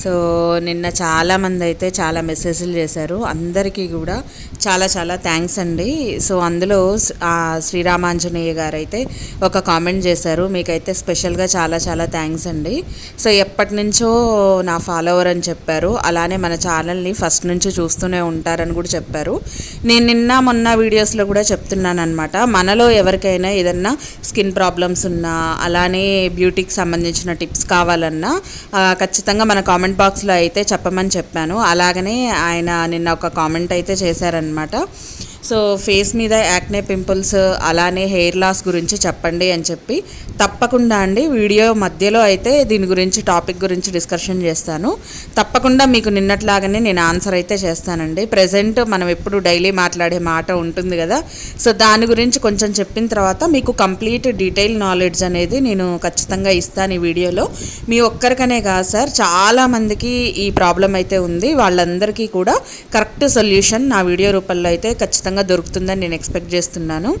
So నిన్న చాలామంది అయితే చాలా మెసేజ్లు చేశారు. అందరికీ కూడా చాలా చాలా థ్యాంక్స్ అండి. సో అందులో శ్రీరామాంజనేయ గారు అయితే ఒక కామెంట్ చేశారు. మీకైతే స్పెషల్గా చాలా చాలా థ్యాంక్స్ అండి. సో ఎప్పటి నుంచో నా ఫాలోవర్ అని చెప్పారు. అలానే మన ఛానల్ని ఫస్ట్ నుంచి చూస్తూనే ఉంటారని కూడా చెప్పారు. నేను నిన్న మొన్న వీడియోస్లో కూడా చెప్తున్నాను అనమాట మనలో ఎవరికైనా ఏదన్నా స్కిన్ ప్రాబ్లమ్స్ ఉన్నా అలానే బ్యూటీకి సంబంధించిన టిప్స్ కావాలన్నా ఖచ్చితంగా మన కామెంట్ కామెంట్ బాక్స్లో అయితే చెప్పమని చెప్పాను. అలాగనే ఆయన నిన్న ఒక కామెంట్ అయితే చేశారనమాట సో ఫేస్ మీద యాక్నే పింపుల్స్ అలానే హెయిర్ లాస్ గురించి చెప్పండి అని చెప్పి తప్పకుండా అండి. వీడియో మధ్యలో అయితే దీని గురించి టాపిక్ గురించి డిస్కషన్ చేస్తాను. తప్పకుండా మీకు నిన్నట్లాగానే నేను ఆన్సర్ అయితే చేస్తానండి. ప్రజెంట్ మనం ఎప్పుడు డైలీ మాట్లాడే మాట ఉంటుంది కదా సో దాని గురించి కొంచెం చెప్పిన తర్వాత మీకు కంప్లీట్ డీటెయిల్ నాలెడ్జ్ అనేది నేను ఖచ్చితంగా ఇస్తాను ఈ వీడియోలో. మీ ఒక్కరికనే కాదు సార్ చాలా మందికి ఈ ప్రాబ్లం అయితే ఉంది. వాళ్ళందరికీ కూడా కరెక్ట్ సొల్యూషన్ నా వీడియో రూపంలో అయితే ఖచ్చితంగా దొరుకుతుందని నేను ఎక్స్పెక్ట్ చేస్తున్నాను.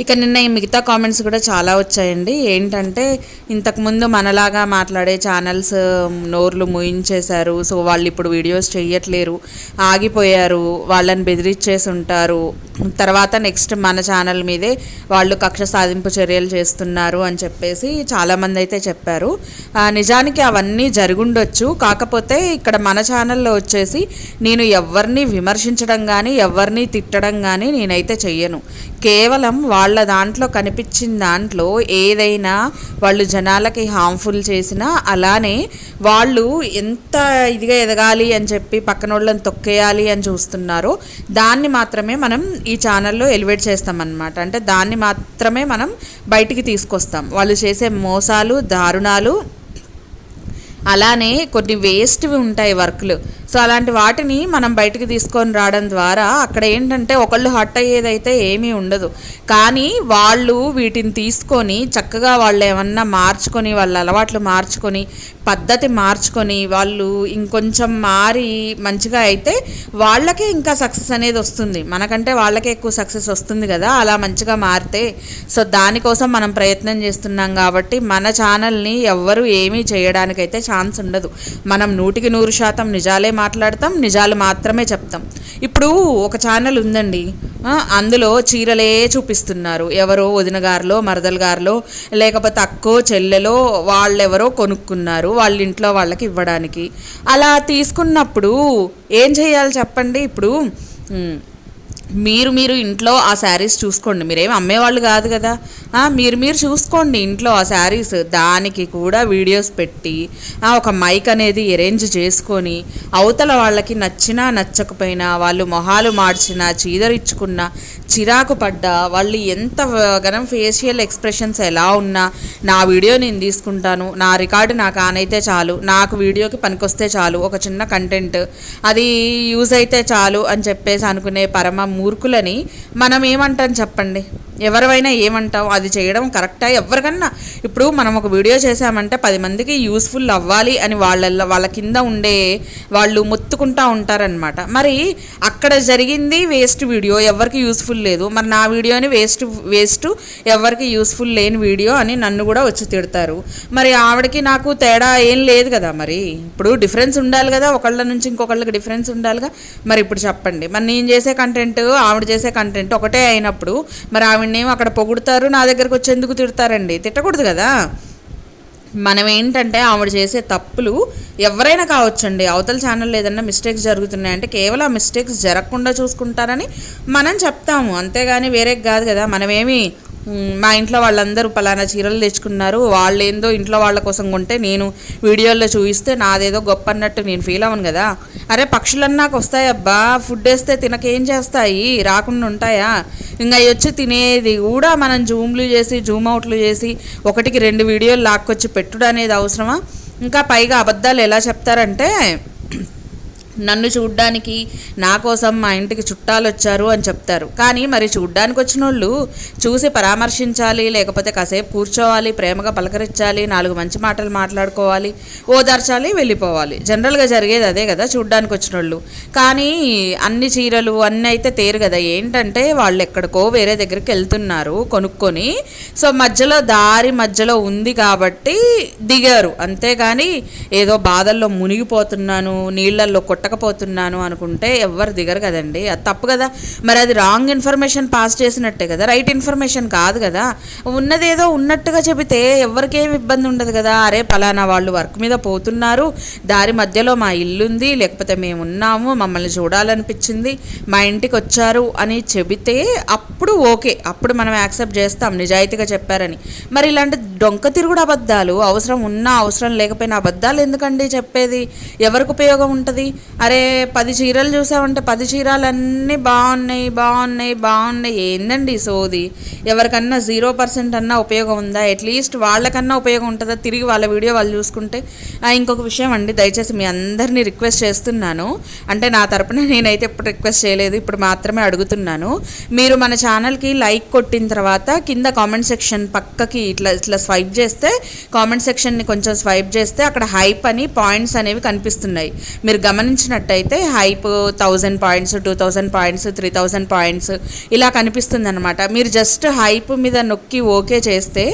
ఇక నిన్న ఈ మిగతా కామెంట్స్ కూడా చాలా వచ్చాయండి. ఏంటంటే ఇంతకుముందు మనలాగా మాట్లాడే ఛానల్స్ నోర్లు ముయించేశారు. సో వాళ్ళు ఇప్పుడు వీడియోస్ చేయట్లేరు ఆగిపోయారు. వాళ్ళని బెదిరించేసి ఉంటారు. తర్వాత నెక్స్ట్ మన ఛానల్ మీదే వాళ్ళు కక్ష సాధింపు చర్యలు చేస్తున్నారు అని చెప్పేసి చాలామంది అయితే చెప్పారు. నిజానికి అవన్నీ జరుగుండొచ్చు. కాకపోతే ఇక్కడ మన ఛానల్లో వచ్చేసి నేను ఎవరిని విమర్శించడం కానీ ఎవరిని తిట్టడం కానీ నేనైతే చెయ్యను. కేవలం వాళ్ళ దాంట్లో కనిపించిన దాంట్లో ఏదైనా వాళ్ళు జనాలకి హార్మ్ఫుల్ చేసినా అలానే వాళ్ళు ఎంత ఇదిగా ఎదగాలి అని చెప్పి పక్కన వాళ్ళని తొక్కేయాలి అని చూస్తున్నారో దాన్ని మాత్రమే మనం ఈ ఛానల్లో ఎలివేట్ చేస్తామన్నమాట. అంటే దాన్ని మాత్రమే మనం బయటికి తీసుకొస్తాం. వాళ్ళు చేసే మోసాలు దారుణాలు అలానే కొన్ని వేస్ట్వి ఉంటాయి వర్క్లు సో అలాంటి వాటిని మనం బయటికి తీసుకొని రావడం ద్వారా అక్కడ ఏంటంటే ఒకళ్ళు హట్ అయ్యేదైతే ఏమీ ఉండదు. కానీ వాళ్ళు వీటిని తీసుకొని చక్కగా వాళ్ళు ఏమన్నా మార్చుకొని వాళ్ళ అలవాట్లు మార్చుకొని పద్ధతి మార్చుకొని వాళ్ళు ఇంకొంచెం మారి మంచిగా అయితే వాళ్ళకే ఇంకా సక్సెస్ అనేది వస్తుంది. మనకంటే వాళ్ళకే ఎక్కువ సక్సెస్ వస్తుంది కదా అలా మంచిగా మారితే. సో దానికోసం మనం ప్రయత్నం చేస్తున్నాం కాబట్టి మన ఛానల్ని ఎవ్వరూ ఏమీ చేయడానికైతే ఛాన్స్ ఉండదు. మనం నూటికి నూరు శాతం నిజాలే మాట్లాడతాం నిజాలు మాత్రమే చెప్తాం. ఇప్పుడు ఒక ఛానల్ ఉందండి. అందులో చీరలే చూపిస్తున్నారు. ఎవరో వదినగారులో మరదల గారిలో లేకపోతే అక్కో చెల్లెలో వాళ్ళెవరో కొనుక్కున్నారు వాళ్ళ ఇంట్లో వాళ్ళకి ఇవ్వడానికి. అలా తీసుకున్నప్పుడు ఏం చేయాలి చెప్పండి? ఇప్పుడు మీరు మీరు ఇంట్లో ఆ శారీస్ చూసుకోండి. మీరేం అమ్మేవాళ్ళు కాదు కదా. మీరు మీరు చూసుకోండి ఇంట్లో ఆ శారీస్. దానికి కూడా వీడియోస్ పెట్టి ఒక మైక్ అనేది అరేంజ్ చేసుకొని అవతల వాళ్ళకి నచ్చినా నచ్చకపోయినా వాళ్ళు మొహాలు మార్చినా చీదరిచ్చుకున్నా చిరాకు పడ్డా వాళ్ళు ఎంత గనం ఫేషియల్ ఎక్స్ప్రెషన్స్ ఎలా ఉన్నా నా వీడియో నేను తీసుకుంటాను నా రికార్డు నాకు ఆనైతే చాలు నాకు వీడియోకి పనికొస్తే చాలు ఒక చిన్న కంటెంట్ అది యూజ్ అయితే చాలు అని చెప్పేసి అనుకునే పరమ మూర్ఖులని మనం ఏమంటాం చెప్పండి? ఎవరివైనా ఏమంటాం అది చేయడం కరెక్టా? ఎవరికన్నా ఇప్పుడు మనం ఒక వీడియో చేసామంటే పది మందికి యూస్ఫుల్ అవ్వాలి అని వాళ్ళ వాళ్ళ కింద ఉండే వాళ్ళు మొత్తుకుంటా ఉంటారనమాట మరి అక్కడ జరిగింది వేస్ట్ వీడియో ఎవరికి యూస్ఫుల్ లేదు. మరి నా వీడియోని వేస్ట్ వేస్ట్ ఎవరికి యూస్ఫుల్ లేని వీడియో అని నన్ను కూడా వచ్చి తిడతారు. మరి ఆవిడకి నాకు తేడా ఏం లేదు కదా మరి. ఇప్పుడు డిఫరెన్స్ ఉండాలి కదా ఒకళ్ళ నుంచి ఇంకొకళ్ళకి డిఫరెన్స్ ఉండాలిగా. మరి ఇప్పుడు చెప్పండి. మరి నేను చేసే కంటెంట్ ఆవిడ చేసే కంటెంట్ ఒకటే అయినప్పుడు మరి ఆవిడనేమో అక్కడ పొగుడుతారు నా దగ్గరకు వచ్చి ఎందుకు తిడతారండి? తిట్టకూడదు కదా? మనం ఏంటంటే ఆవిడ చేసే తప్పులు ఎవరైనా కావచ్చండి. అవతల ఛానల్లో ఏదన్నా మిస్టేక్స్ జరుగుతున్నాయంటే కేవలం మిస్టేక్స్ జరగకుండా చూసుకుంటారని మనం చెప్తాము. అంతేగాని వేరే కాదు కదా. మనమేమి మా ఇంట్లో వాళ్ళందరూ పలానా చీరలు తెచ్చుకున్నారు. వాళ్ళు ఏందో ఇంట్లో వాళ్ళ కోసం కొంటే నేను వీడియోల్లో చూపిస్తే నాదేదో గొప్ప అన్నట్టు నేను ఫీల్ అవ్వను కదా. అరే పక్షులన్నాకు వస్తాయి అబ్బా. ఫుడ్ వేస్తే తినకేం చేస్తాయి? రాకుండా ఉంటాయా? ఇంకా అవి వచ్చి తినేది కూడా మనం జూమ్లు చేసి జూమ్ అవుట్లు చేసి ఒకటికి రెండు వీడియోలు లాక్కొచ్చి పెట్టుడు అనేది అవసరమా? ఇంకా పైగా అబద్ధాలు ఎలా చెప్తారంటే నన్ను చూడ్డానికి నా కోసం మా ఇంటికి చుట్టాలు వచ్చారు అని చెప్తారు. కానీ మరి చూడ్డానికి వచ్చిన వాళ్ళు చూసి పరామర్శించాలి లేకపోతే కాసేపు కూర్చోవాలి ప్రేమగా పలకరించాలి నాలుగు మంచి మాటలు మాట్లాడుకోవాలి ఓదార్చాలి వెళ్ళిపోవాలి. జనరల్గా జరిగేది అదే కదా చూడ్డానికి వచ్చిన వాళ్ళు కానీ అన్ని చీరలు అన్నీ అయితే తేరు కదా. ఏంటంటే వాళ్ళు ఎక్కడికో వేరే దగ్గరికి వెళ్తున్నారు కొనుక్కొని సో మధ్యలో దారి మధ్యలో ఉంది కాబట్టి దిగారు. అంతేగాని ఏదో బాధల్లో మునిగిపోతున్నాను నీళ్ళల్లో కొట్టకపోతున్నాను అనుకుంటే ఎవ్వరు దిగరు కదండి. అది తప్పు కదా. మరి అది రాంగ్ ఇన్ఫర్మేషన్ పాస్ చేసినట్టే కదా. రైట్ ఇన్ఫర్మేషన్ కాదు కదా. ఉన్నదేదో ఉన్నట్టుగా చెబితే ఎవరికేం ఇబ్బంది ఉండదు కదా. అరే పలానా వాళ్ళు వర్క్ మీద పోతున్నారు. దారి మధ్యలో మా ఇల్లు ఉంది లేకపోతే మేము ఉన్నాము మమ్మల్ని చూడాలనిపించింది. మా ఇంటికి వచ్చారు అని చెబితే అప్పుడు ఓకే. అప్పుడు మనం యాక్సెప్ట్ చేస్తాం. నిజాయితీగా చెప్పారని. మరి ఇలాంటి డొంక తిరుగుడు అబద్ధాలు అవసరం ఉన్నా అవసరం లేకపోయినా అబద్ధాలు ఎందుకండి చెప్పేది? ఎవరికి ఉపయోగం ఉంటుంది? అరే పది చీరలు చూసామంటే పది చీరలన్నీ బాగున్నాయి బాగున్నాయి బాగున్నాయి. ఏందండి సోది? ఎవరికన్నా జీరో పర్సెంట్ అన్నా ఉపయోగం ఉందా? అట్లీస్ట్ వాళ్ళకన్నా ఉపయోగం ఉంటుందా? తిరిగి వాళ్ళ వీడియో వాళ్ళు చూసుకుంటే. ఇంకొక విషయం అండి దయచేసి మీ అందరినీ రిక్వెస్ట్ చేస్తున్నాను. అంటే నా తరపున నేనైతే ఎప్పుడు రిక్వెస్ట్ చేయలేదు ఇప్పుడు మాత్రమే అడుగుతున్నాను. మీరు మన ఛానల్కి లైక్ కొట్టిన తర్వాత కింద కామెంట్ సెక్షన్ పక్కకి ఇట్లా ఇట్లా స్వైప్ చేస్తే కామెంట్ సెక్షన్ని కొంచెం స్వైప్ చేస్తే అక్కడ హైప్ అని పాయింట్స్ అనేవి కనిపిస్తున్నాయి. మీరు గమనించి గమనించినట్టయితే hype thousand points two thousand points three thousand points ఇలా కనిపిస్తుంది అనమాట మీరు జస్ట్ హైప్ మీద నొక్కి ఓకే చేస్తే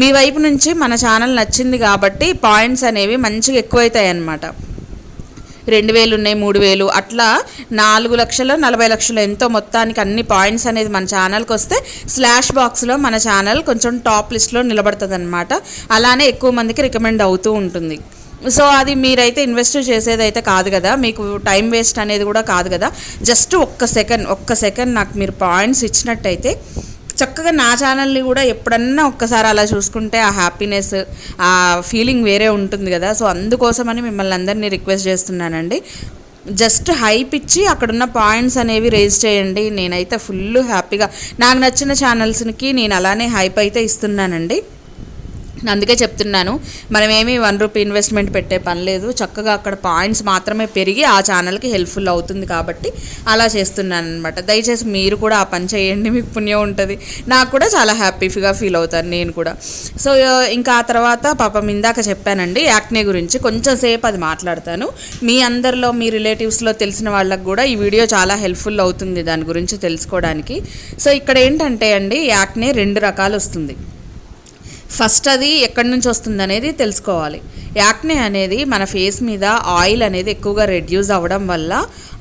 మీ వైపు నుంచి మన ఛానల్ నచ్చింది కాబట్టి పాయింట్స్ అనేవి మంచిగా ఎక్కువైతాయి అన్నమాట రెండు వేలు ఉన్నాయి మూడు వేలు. అట్లా నాలుగు లక్షలు నలభై లక్షలు ఎంతో మొత్తానికి అన్ని పాయింట్స్ అనేది మన ఛానల్కి వస్తే స్లాష్ బాక్స్లో మన ఛానల్ కొంచెం టాప్ లిస్ట్లో నిలబడుతుంది అనమాట అలానే ఎక్కువ మందికి రికమెండ్ అవుతూ ఉంటుంది. సో అది మీరైతే ఇన్వెస్ట్ చేసేదైతే కాదు కదా. మీకు టైం వేస్ట్ అనేది కూడా కాదు కదా. జస్ట్ ఒక్క సెకండ్ ఒక్క సెకండ్ నాకు మీరు పాయింట్స్ ఇచ్చినట్టయితే చక్కగా నా ఛానల్ని కూడా ఎప్పుడన్నా ఒక్కసారి అలా చూసుకుంటే ఆ హ్యాపీనెస్ ఆ ఫీలింగ్ వేరే ఉంటుంది కదా. సో అందుకోసమని మిమ్మల్ని అందరినీ రిక్వెస్ట్ చేస్తున్నానండి. జస్ట్ హైప్ ఇచ్చి అక్కడున్న పాయింట్స్ అనేవి రేజ్ చేయండి. నేనైతే ఫుల్ హ్యాపీగా నాకు నచ్చిన ఛానల్స్కి నేను అలానే హైప్ అయితే ఇస్తున్నానండి. అందుకే చెప్తున్నాను మనమేమి వన్ రూపీ ఇన్వెస్ట్మెంట్ పెట్టే పని లేదు. చక్కగా అక్కడ పాయింట్స్ మాత్రమే పెరిగి ఆ ఛానల్కి హెల్ప్ఫుల్ అవుతుంది కాబట్టి అలా చేస్తున్నాను అనమాట దయచేసి మీరు కూడా ఆ పని చేయండి మీకు పుణ్యం ఉంటుంది. నాకు కూడా చాలా హ్యాపీగా ఫీల్ అవుతాను నేను కూడా. సో ఇంకా ఆ తర్వాత పాపం ఇందాక చెప్పానండి యాక్నే గురించి కొంచెం సేపు అది మాట్లాడతాను. మీ అందరిలో మీ రిలేటివ్స్లో తెలిసిన వాళ్ళకు కూడా ఈ వీడియో చాలా హెల్ప్ఫుల్ అవుతుంది దాని గురించి తెలుసుకోవడానికి. సో ఇక్కడ ఏంటంటే అండి యాక్నే రెండు రకాలు వస్తుంది. ఫస్ట్ అది ఎక్కడి నుంచి వస్తుంది అనేది తెలుసుకోవాలి. యాక్నే అనేది మన ఫేస్ మీద ఆయిల్ అనేది ఎక్కువగా రెడ్యూస్ అవ్వడం వల్ల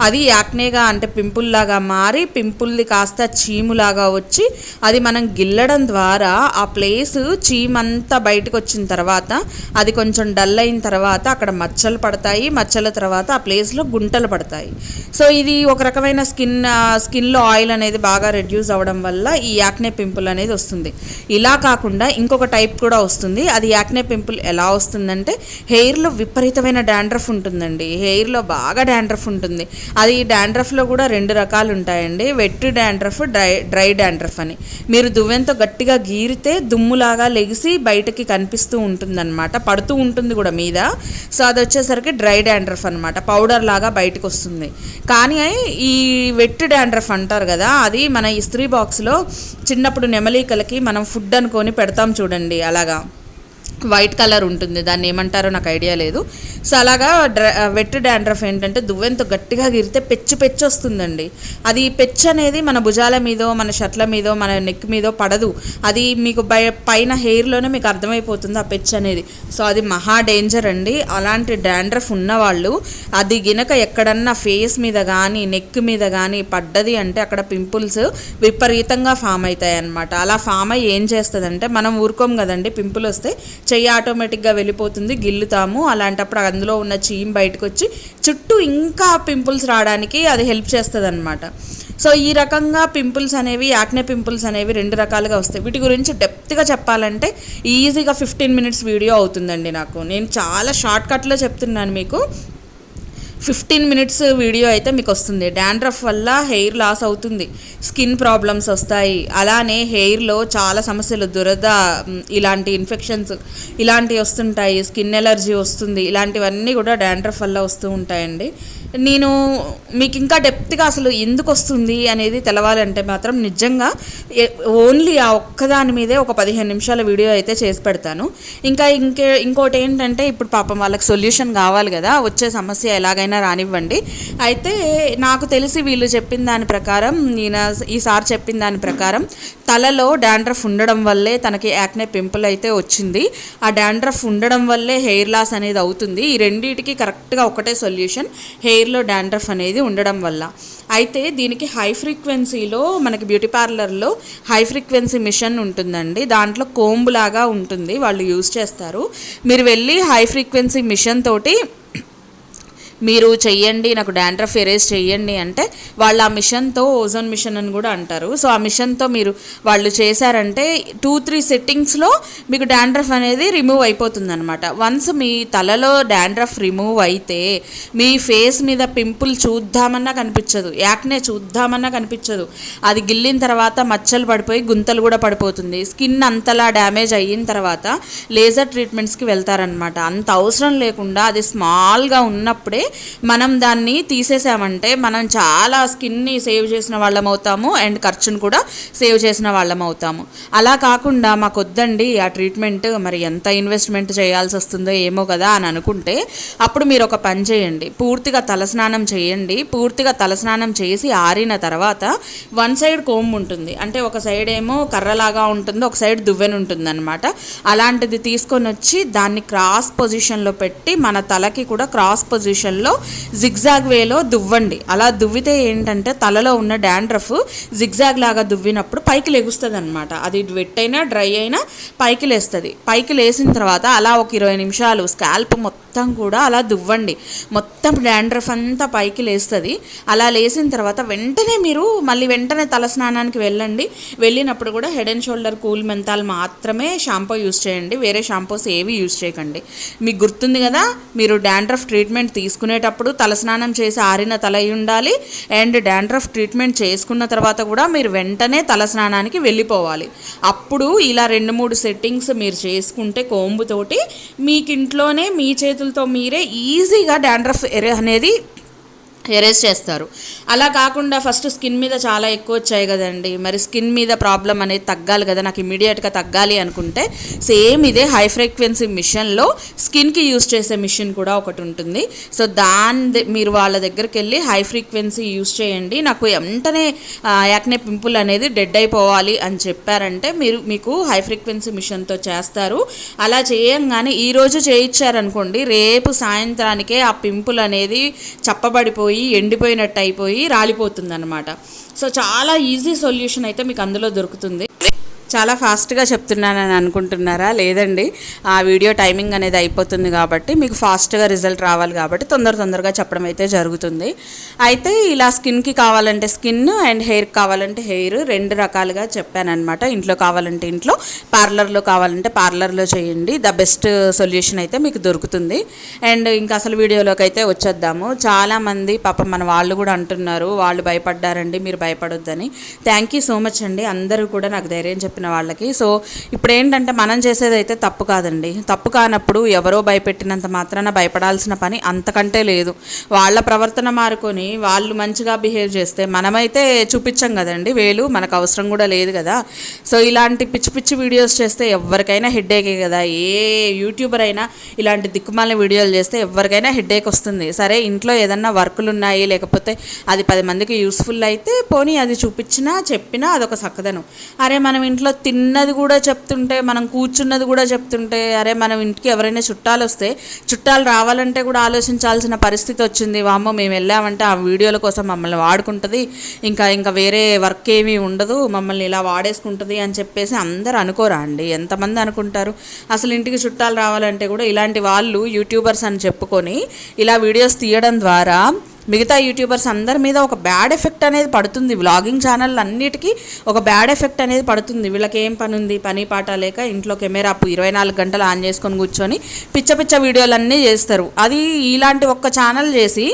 అది యాక్నేగా అంటే పింపుల్లాగా మారి పింపుల్ది కాస్త చీములాగా వచ్చి అది మనం గిల్లడం ద్వారా ఆ ప్లేస్ చీమంతా బయటకు వచ్చిన తర్వాత అది కొంచెం డల్ అయిన తర్వాత అక్కడ మచ్చలు పడతాయి. మచ్చల తర్వాత ఆ ప్లేస్లో గుంటలు పడతాయి. సో ఇది ఒక రకమైన స్కిన్ స్కిన్లో ఆయిల్ అనేది బాగా రెడ్యూస్ అవ్వడం వల్ల ఈ యాక్నే పింపుల్ అనేది వస్తుంది. ఇలా కాకుండా ఇంకొక టైప్ కూడా వస్తుంది. అది యాక్నే పింపుల్ ఎలా వస్తుందంటే హెయిర్లో విపరీతమైన డాండ్రఫ్ ఉంటుందండి. హెయిర్లో బాగా డాండ్రఫ్ ఉంటుంది. అది డాండ్రఫ్లో కూడా రెండు రకాలు ఉంటాయండి wet dandruff dry dry dandruff అని. మీరు దువ్వెంతో గట్టిగా గీరితే దుమ్ములాగా లెగిసి బయటకి కనిపిస్తూ ఉంటుందన్నమాట. పడుతూ ఉంటుంది కూడా మీద. సో అది వచ్చేసరికి డ్రై డాండ్రఫ్ అనమాట పౌడర్ లాగా బయటకు వస్తుంది కానీ ఈ వెట్ డాండ్రఫ్ అంటారు కదా అది మన ఇస్త్రీ బాక్స్లో చిన్నప్పుడు నెమలీకలకి మనం ఫుడ్ అనుకొని పెడతాం చూడండి అలాగా. వైట్ కలర్ ఉంటుంది దాన్ని ఏమంటారో నాకు ఐడియా లేదు. సో అలాగా డ్ర వెట్ డాండ్రఫ్ ఏంటంటే దువ్వెంతో గట్టిగా గిరితే పెచ్చు పెచ్చు వస్తుందండి. అది పెచ్చు అనేది మన భుజాల మీదో మన షర్ట్ల మీదో మన నెక్ మీదో పడదు. అది మీకు బయ పైన హెయిర్లోనే మీకు అర్థమైపోతుంది ఆ పెచ్చు అనేది. సో అది మహా డేంజర్ అండి. అలాంటి డాండ్రఫ్ ఉన్నవాళ్ళు అది గినక ఎక్కడన్నా ఫేస్ మీద కానీ నెక్ మీద కానీ పడ్డది అంటే అక్కడ పింపుల్స్ విపరీతంగా ఫామ్ అవుతాయి అన్నమాట అలా ఫామ్ అయ్యి ఏం చేస్తుందంటే మనం ఊరుకోం కదండి పింపుల్ వస్తే చెయ్యి ఆటోమేటిక్గా వెళ్ళిపోతుంది గిల్లుతాము. అలాంటప్పుడు అందులో ఉన్న చీమ్ బయటకు వచ్చి చుట్టూ ఇంకా పింపుల్స్ రావడానికి అది హెల్ప్ చేస్తుంది అనమాట సో ఈ రకంగా పింపుల్స్ అనేవి యాక్నే పింపుల్స్ అనేవి రెండు రకాలుగా వస్తాయి. వీటి గురించి డెప్త్గా చెప్పాలంటే ఈజీగా ఫిఫ్టీన్ మినిట్స్ వీడియో అవుతుందండి నాకు. నేను చాలా షార్ట్ కట్లో చెప్తున్నాను మీకు. ఫిఫ్టీన్ మినిట్స్ వీడియో అయితే మీకు వస్తుంది. డాండ్రఫ్ వల్ల హెయిర్ లాస్ అవుతుంది. స్కిన్ ప్రాబ్లమ్స్ వస్తాయి. అలానే హెయిర్లో చాలా సమస్యలు దురద ఇలాంటి ఇన్ఫెక్షన్స్ ఇలాంటివి వస్తుంటాయి. స్కిన్ ఎలర్జీ వస్తుంది. ఇలాంటివన్నీ కూడా డాండ్రఫ్ వల్ల వస్తూ ఉంటాయండి. నేను మీకు ఇంకా డెప్త్గా అసలు ఎందుకు వస్తుంది అనేది తెలవాలంటే మాత్రం నిజంగా ఓన్లీ ఆ ఒక్కదాని మీదే ఒక పదిహేను నిమిషాల వీడియో అయితే చేసి పెడతాను. ఇంకా ఇంకే ఇంకోటి ఏంటంటే ఇప్పుడు పాపం వాళ్ళకి సొల్యూషన్ కావాలి కదా వచ్చే సమస్య ఎలాగైనా రానివ్వండి. అయితే నాకు తెలిసి వీళ్ళు చెప్పిన దాని ప్రకారం ఈయన ఈసారి చెప్పిన దాని ప్రకారం తలలో డాండ్రఫ్ ఉండడం వల్లే తనకి యాక్నే పింపుల్ అయితే వచ్చింది. ఆ డాండ్రఫ్ ఉండడం వల్లే హెయిర్ లాస్ అనేది అవుతుంది. ఈ రెండింటికి కరెక్ట్గా ఒకటే సొల్యూషన్. హెయిర్ హెయిర్లో డాండ్రఫ్ అనేది ఉండడం వల్ల. అయితే దీనికి హై ఫ్రీక్వెన్సీలో మనకి బ్యూటీ పార్లర్లో హై ఫ్రీక్వెన్సీ మిషన్ ఉంటుందండి. దాంట్లో కోంబు లాగా ఉంటుంది వాళ్ళు యూజ్ చేస్తారు. మీరు వెళ్ళి హై ఫ్రీక్వెన్సీ మిషన్ తోటి మీరు చెయ్యండి నాకు డాండ్రఫ్ ఎరేజ్ చెయ్యండి అంటే వాళ్ళు ఆ మిషన్తో ఓజోన్ మిషన్ అని కూడా అంటారు. సో ఆ మిషన్తో మీరు వాళ్ళు చేశారంటే టూ త్రీ సెట్టింగ్స్లో మీకు డాండ్రఫ్ అనేది రిమూవ్ అయిపోతుంది అనమాట వన్స్ మీ తలలో డాండ్రఫ్ రిమూవ్ అయితే మీ ఫేస్ మీద పింపుల్ చూద్దామన్నా కనిపించదు. యాక్నే చూద్దామన్నా కనిపించదు. అది గిల్లిన తర్వాత మచ్చలు పడిపోయి గుంతలు కూడా పడిపోతుంది. స్కిన్ అంతలా డ్యామేజ్ అయిన తర్వాత లేజర్ ట్రీట్మెంట్స్కి వెళ్తారనమాట అంత అవసరం లేకుండా అది స్మాల్గా ఉన్నప్పుడే మనం దాన్ని తీసేసామంటే మనం చాలా స్కిన్ని సేవ్ చేసిన వాళ్ళం అవుతాము అండ్ ఖర్చును కూడా సేవ్ చేసిన వాళ్ళం అవుతాము అలా కాకుండా మాకు వద్దండి ఆ ట్రీట్మెంట్ మరి ఎంత ఇన్వెస్ట్మెంట్ చేయాల్సి వస్తుందో ఏమో కదా అని అనుకుంటే అప్పుడు మీరు ఒక పని చేయండి. పూర్తిగా తలస్నానం చేయండి. పూర్తిగా తలస్నానం చేసి ఆరిన తర్వాత వన్ సైడ్ కోమ్ ఉంటుంది. అంటే ఒక సైడ్ ఏమో కర్రలాగా ఉంటుంది ఒక సైడ్ దువ్వెన ఉంటుంది అనమాట అలాంటిది తీసుకొని వచ్చి దాన్ని క్రాస్ పొజిషన్లో పెట్టి మన తలకి కూడా క్రాస్ పొజిషన్ పొజిషన్లో జిగ్జాగ్ వేలో దువ్వండి. అలా దువ్వితే ఏంటంటే తలలో ఉన్న డాండ్రఫ్ జిగ్జాగ్ లాగా దువ్వినప్పుడు పైకి లెగుస్తుంది అనమాట అది వెట్ అయినా డ్రై అయినా పైకి లేస్తుంది. పైకి లేసిన తర్వాత అలా ఒక ఇరవై నిమిషాలు స్కాల్ప్ మొత్తం కూడా అలా దువ్వండి. మొత్తం డాండ్రఫ్ అంతా పైకి లేస్తుంది. అలా లేసిన తర్వాత వెంటనే మీరు మళ్ళీ వెంటనే తల స్నానానికి వెళ్ళండి. వెళ్ళినప్పుడు కూడా head and shoulder cool menthol మాత్రమే షాంపూ యూస్ చేయండి. వేరే షాంపూస్ ఏవి యూస్ చేయకండి. మీకు గుర్తుంది కదా మీరు డాండ్రఫ్ ట్రీట్మెంట్ తీసుకునేటప్పుడు తలస్నానం చేసి ఆరిన తల ఉండాలి. అండ్ డాండ్రఫ్ ట్రీట్మెంట్ చేసుకున్న తర్వాత కూడా మీరు వెంటనే తలస్నానానికి వెళ్ళిపోవాలి. అప్పుడు ఇలా రెండు మూడు సెట్టింగ్స్ మీరు చేసుకుంటే కోంబుతోటి మీకు ఇంట్లోనే మీ చేతులతో మీరే ఈజీగా డాండ్రఫ్ ఎరే అనేది ఎరేజ్ చేస్తారు. అలా కాకుండా ఫస్ట్ స్కిన్ మీద చాలా ఎక్కువ వచ్చాయి కదండి. మరి స్కిన్ మీద ప్రాబ్లం అనేది తగ్గాలి కదా నాకు ఇమీడియట్గా తగ్గాలి అనుకుంటే సేమ్ ఇదే హై ఫ్రీక్వెన్సీ మిషన్లో స్కిన్కి యూస్ చేసే మిషన్ కూడా ఒకటి ఉంటుంది. సో దాని మీరు వాళ్ళ దగ్గరికి వెళ్ళి హై ఫ్రీక్వెన్సీ యూస్ చేయండి. నాకు వెంటనే యాక్నే పింపుల్ అనేది డెడ్ అయిపోవాలి అని చెప్పారంటే మీరు మీకు హై ఫ్రీక్వెన్సీ మిషన్తో చేస్తారు. అలా చేయంగానే ఈరోజు చేయించారనుకోండి రేపు సాయంత్రానికే ఆ పింపుల్ అనేది చప్పబడిపోయి ఎండిపోయినట్టు అయిపోయి రాలిపోతుంది అనమాట సో చాలా ఈజీ సొల్యూషన్ అయితే మీకు అందులో దొరుకుతుంది. చాలా ఫాస్ట్గా చెప్తున్నానని అనుకుంటున్నారా? లేదండి. ఆ వీడియో టైమింగ్ అనేది అయిపోతుంది కాబట్టి మీకు ఫాస్ట్గా రిజల్ట్ రావాలి కాబట్టి తొందర తొందరగా చెప్పడం అయితే జరుగుతుంది. అయితే ఇలా స్కిన్కి కావాలంటే స్కిన్ అండ్ హెయిర్ కావాలంటే హెయిర్ రెండు రకాలుగా చెప్పానమాట ఇంట్లో కావాలంటే ఇంట్లో పార్లర్లో కావాలంటే పార్లర్లో చేయండి. ద బెస్ట్ సొల్యూషన్ అయితే మీకు దొరుకుతుంది. అండ్ ఇంకా అసలు వీడియోలోకి అయితే వచ్చేద్దాము. చాలామంది పాపం మన వాళ్ళు కూడా అంటున్నారు వాళ్ళు భయపడ్డారండి మీరు భయపడొద్దని. థ్యాంక్ యూ సో మచ్ అండి. అందరూ కూడా నాకు ధైర్యం చెప్పిన వాళ్ళకి. సో ఇప్పుడు ఏంటంటే మనం చేసేది అయితే తప్పు కాదండి. తప్పు కానప్పుడు ఎవరో భయపెట్టినంత మాత్రాన భయపడాల్సిన పని అంతకంటే లేదు. వాళ్ళ ప్రవర్తన మారుకొని వాళ్ళు మంచిగా బిహేవ్ చేస్తే మనమైతే చూపించాం కదండి. వేలు మనకు అవసరం కూడా లేదు కదా. సో ఇలాంటి పిచ్చి పిచ్చి వీడియోస్ చేస్తే ఎవరికైనా హెడ్ఏకే కదా. ఏ యూట్యూబర్ అయినా ఇలాంటి దిక్కుమాలిన వీడియోలు చేస్తే ఎవరికైనా హెడ్ఏక్ వస్తుంది. సరే ఇంట్లో ఏదన్నా వర్కులు ఉన్నాయి లేకపోతే అది పది మందికి యూస్ఫుల్ అయితే పోనీ అది చూపించినా చెప్పినా అదొక సక్కదను. అరే మనం ఇంట్లో తిన్నది కూడా చెప్తుంటే మనం కూర్చున్నది కూడా చెప్తుంటే అరే మనం ఇంటికి ఎవరైనా చుట్టాలు వస్తే చుట్టాలు రావాలంటే కూడా ఆలోచించాల్సిన పరిస్థితి వచ్చింది. వామ్మో మేము వెళ్ళామంటే ఆ వీడియోల కోసం మమ్మల్ని వాడుకుంటుంది. ఇంకా ఇంకా వేరే వర్క్ ఏమీ ఉండదు. మమ్మల్ని ఇలా వాడేసుకుంటుంది అని చెప్పేసి అందరు అనుకోరా అండి. ఎంతమంది అనుకుంటారు? అసలు ఇంటికి చుట్టాలు రావాలంటే కూడా ఇలాంటి వాళ్ళు యూట్యూబర్స్ అని చెప్పుకొని ఇలా వీడియోస్ తీయడం ద్వారా మిగతా యూట్యూబర్స్ అందరి మీద ఒక బ్యాడ్ ఎఫెక్ట్ అనేది పడుతుంది. వ్లాగింగ్ ఛానల్ అన్నిటికీ ఒక బ్యాడ్ ఎఫెక్ట్ అనేది పడుతుంది. వీళ్ళకి ఏం పని ఉంది పని పాట లేక ఇంట్లో కెమెరా అప్పు ఇరవై నాలుగు గంటలు ఆన్ చేసుకొని కూర్చొని పిచ్చ పిచ్చ వీడియోలన్నీ చేస్తారు. అది ఇలాంటి ఒక్క ఛానల్ చేసి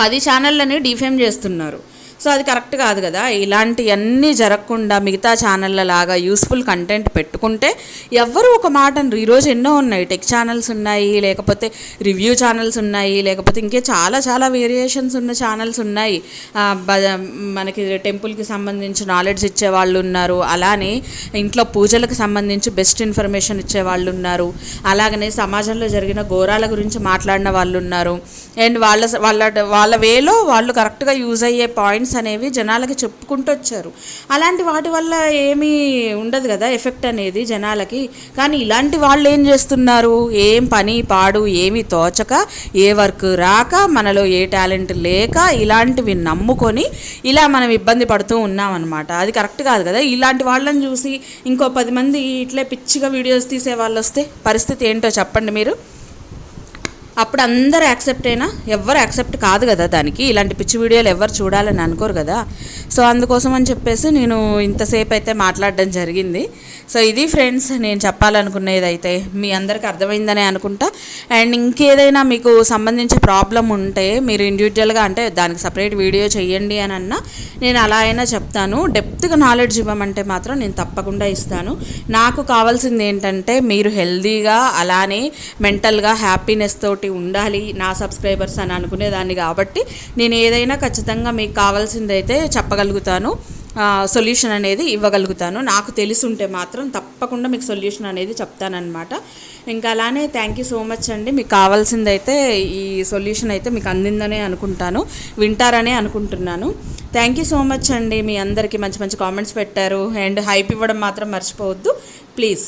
పది ఛానళ్ళని డిఫేమ్ చేస్తున్నారు. సో అది కరెక్ట్ కాదు కదా. ఇలాంటివన్నీ జరగకుండా మిగతా ఛానళ్ళ లాగా యూస్ఫుల్ కంటెంట్ పెట్టుకుంటే ఎవ్వరు ఒక మాట ఈరోజు ఎన్నో ఉన్నాయి. టెక్ ఛానల్స్ ఉన్నాయి లేకపోతే రివ్యూ ఛానల్స్ ఉన్నాయి లేకపోతే ఇంకే చాలా చాలా వేరియేషన్స్ ఉన్న ఛానల్స్ ఉన్నాయి. బ- మనకి టెంపుల్కి సంబంధించి నాలెడ్జ్ ఇచ్చే వాళ్ళు ఉన్నారు. అలానే ఇంట్లో పూజలకు సంబంధించి బెస్ట్ ఇన్ఫర్మేషన్ ఇచ్చే వాళ్ళు ఉన్నారు. అలాగనే సమాజంలో జరిగిన ఘోరాల గురించి మాట్లాడిన వాళ్ళు ఉన్నారు. అండ్ వాళ్ళ వాళ్ళ వాళ్ళ వేలో వాళ్ళు కరెక్ట్గా యూజ్ అయ్యే పాయింట్స్ అనేవి జనాలకి చెప్పుకుంటూ వచ్చారు. అలాంటి వాటి వల్ల ఏమీ ఉండదు కదా ఎఫెక్ట్ అనేది జనాలకి. కానీ ఇలాంటి వాళ్ళు ఏం చేస్తున్నారు? ఏం పని పాడు ఏమీ తోచక ఏ వర్క్ రాక మనలో ఏ టాలెంట్ లేక ఇలాంటివి నమ్ముకొని ఇలా మనం ఇబ్బంది పడుతూ ఉన్నాం అది కరెక్ట్ కాదు కదా? ఇలాంటి వాళ్ళని చూసి ఇంకో పది మంది ఇట్లే పిచ్చిగా వీడియోస్ తీసే వాళ్ళు వస్తే పరిస్థితి ఏంటో చెప్పండి మీరు. అప్పుడు అందరు యాక్సెప్ట్ అయినా ఎవ్వరు యాక్సెప్ట్ కాదు కదా దానికి. ఇలాంటి పిచ్చి వీడియోలు ఎవరు చూడాలని అనుకోరు కదా. సో అందుకోసం అని చెప్పేసి నేను ఇంతసేపు అయితే మాట్లాడడం జరిగింది. సో ఇది ఫ్రెండ్స్ నేను చెప్పాలనుకునేది అయితే మీ అందరికి అర్థమైందనే అనుకుంటా. అండ్ ఇంకేదైనా మీకు సంబంధించి ప్రాబ్లం ఉంటే మీరు ఇండివిజువల్గా అంటే దానికి సపరేట్ వీడియో చేయండి అని అన్నా నేను అలా అయినా చెప్తాను. డెప్త్గా నాలెడ్జ్ ఇవ్వమంటే మాత్రం నేను తప్పకుండా ఇస్తాను. నాకు కావాల్సింది ఏంటంటే మీరు హెల్దీగా అలానే మెంటల్గా హ్యాపీనెస్ తోటి ఉండాలి నా సబ్స్క్రైబర్స్ అని అనుకునేదాన్ని కాబట్టి నేను ఏదైనా ఖచ్చితంగా మీకు కావాల్సింది అయితే చెప్పగలుగుతాను సొల్యూషన్ అనేది ఇవ్వగలుగుతాను. నాకు తెలిసి ఉంటే మాత్రం తప్పకుండా మీకు సొల్యూషన్ అనేది చెప్తానమాట ఇంకా అలానే థ్యాంక్ యూ సో మచ్ అండి. మీకు కావాల్సింది అయితే ఈ సొల్యూషన్ అయితే మీకు అందిందనే అనుకుంటాను. వింటారనే అనుకుంటున్నాను. థ్యాంక్ యూ సో మచ్ అండి. మీ అందరికీ మంచి మంచి కామెంట్స్ పెట్టారు. అండ్ హైప్ ఇవ్వడం మాత్రం మర్చిపోవద్దు. ప్లీజ్